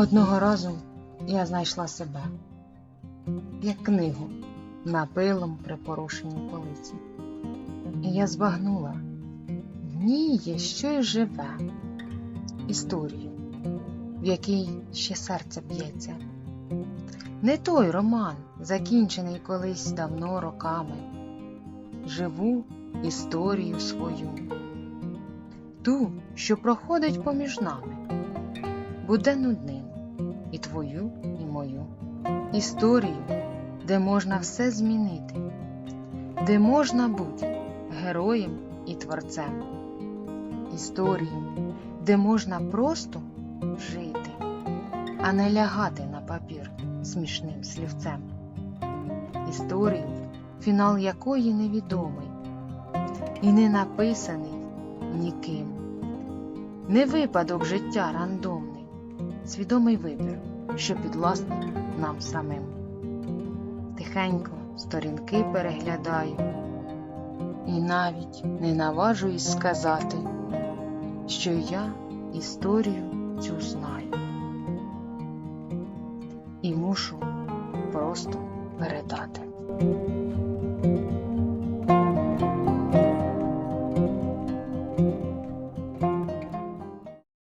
Одного разу я знайшла себе, як книгу на пилом припорошеній полиці. І я збагнула, в ній є щось живе, історію, в якій ще серце б'ється. Не той роман, закінчений колись давно роками, живу історію свою, ту, що проходить поміж нами, буде нудним і твою, і мою. Історію, де можна все змінити, де можна бути героєм і творцем. Історію, де можна просто жити, а не лягати на папір смішним слівцем. Історію, фінал якої невідомий і не написаний ніким. Не випадок життя рандомний, свідомий вибір, що підвласний нам самим. Тихенько сторінки переглядаю і навіть не наважуюсь сказати, що я історію цю знаю. І мушу просто передати.